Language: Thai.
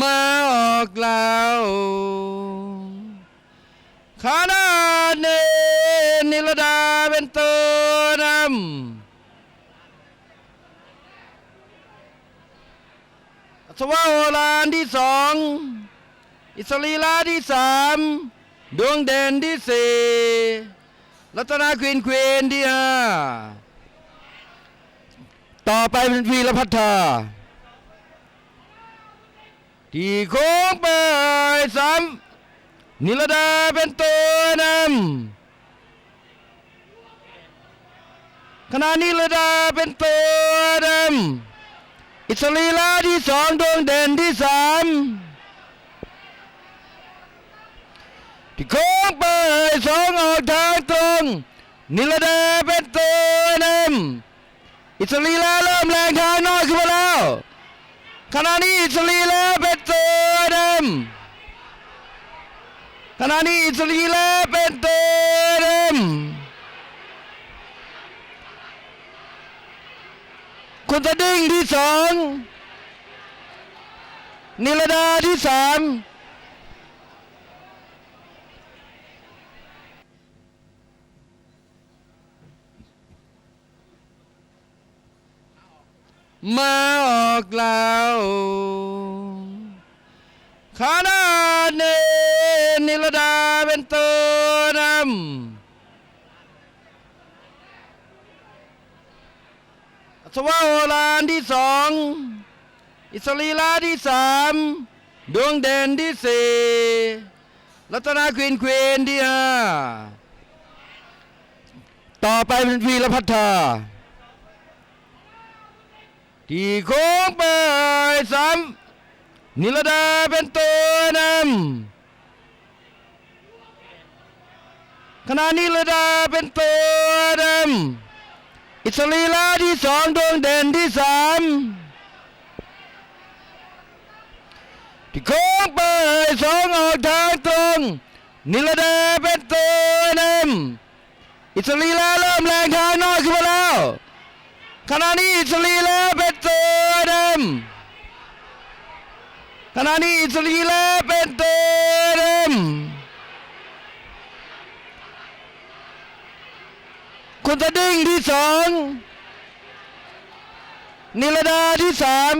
มาออกแล้วขานาเนนิรดาเป็นตัวนำอัศวะโอรานที่สองอิสรีลาที่สามดวงเด่นที่สี่รัตนาควีนควีนที่ห้าต่อไปเป็นวีรพัฒนา ที่โค้งไปสามนิรดาเป็นตัวนำขณะนิรดาเป็นตัวนำอิสรีลาที่สองดวงเด่นที่สามที่โค้งไปสองออกทางตรงนิรดาเป็นตัวนำอิสรีลาเริ่มแรงทางน้อยขึ้นมาแล้วขณะนี้อิสรีลาเป็น ตัวนำขณะนี้อิสรีลเป็นตัวนำคุณตะดิ้งที่สองนิรดาที่สามมาออกแล้ว ขานาเนนิรดาเป็นตัวนำอัศวะโอรานที่สองอิสรีลาที่สามดวงเด่นที่สี่รัตนาควีนควีนที่ห้าต่อไปเป็นวีรพัฒนาที่โค้งไปสาม นิรดาเป็นตัวนำขณะนิรดาเป็นตัวนำอิสรีลาที่สองดวงเด่นที่สามที่โค้งไปสองออกทางตรง นิรดาเป็นตัวนำอิสรีลาเริ่มแรงทางนอยขึ้นมาแล้วขณะนี้อิสรีลาเป็นตัวนำ ขณะนี้อิสรีและเป็นเตัวนำคุณตะดิ้งที่สองนิรดาที่สาม